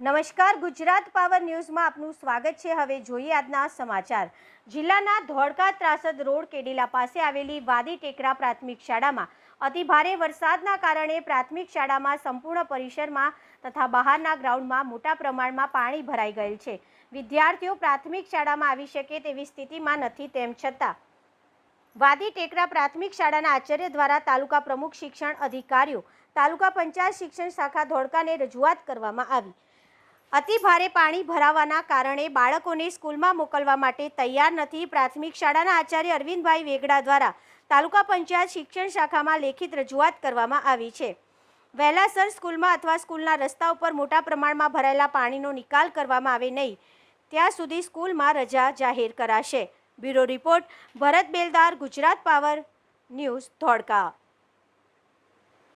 નમસ્કાર, ગુજરાત પાવર ન્યૂઝમાં આપનું સ્વાગત છે. હવે જોઈએ આજના સમાચાર. જિલ્લાના ધોળકા ત્રાસદ રોડ કેડીલા પાસે આવેલી વાદી ટેકરા પ્રાથમિક શાળામાં અતિ ભારે વરસાદના કારણે પ્રાથમિક શાળામાં સંપૂર્ણ પરિસરમાં તથા બહારના ગ્રાઉન્ડમાં મોટા પ્રમાણમાં પાણી ભરાઈ ગયેલ છે. વિદ્યાર્થીઓ પ્રાથમિક શાળામાં આવી શકે તેવી સ્થિતિમાં નથી તેમ છતાં વાદી ટેકરા પ્રાથમિક શાળાના આચાર્ય દ્વારા તાલુકા પ્રમુખ શિક્ષણ અધિકારીઓ, તાલુકા પંચાયત શિક્ષણ શાખા ધોળકાને રજૂઆત કરવામાં આવી. અતિ ભારે પાણી ભરાવાના કારણે બાળકોને સ્કૂલમાં મોકલવા માટે તૈયાર નથી. પ્રાથમિક શાળાના આચાર્ય અરવિંદભાઈ વેગડા દ્વારા તાલુકા પંચાયત શિક્ષણ શાખામાં લેખિત રજૂઆત કરવામાં આવી છે. વહેલાસર સ્કૂલમાં અથવા સ્કૂલના રસ્તા ઉપર મોટા પ્રમાણમાં ભરાયેલા પાણીનો નિકાલ કરવામાં આવે નહીં. ત્યાં સુધી સ્કૂલમાં રજા જાહેર કરાશે. Bureau report, Bharat Beldar, Gujarat power news Dholka.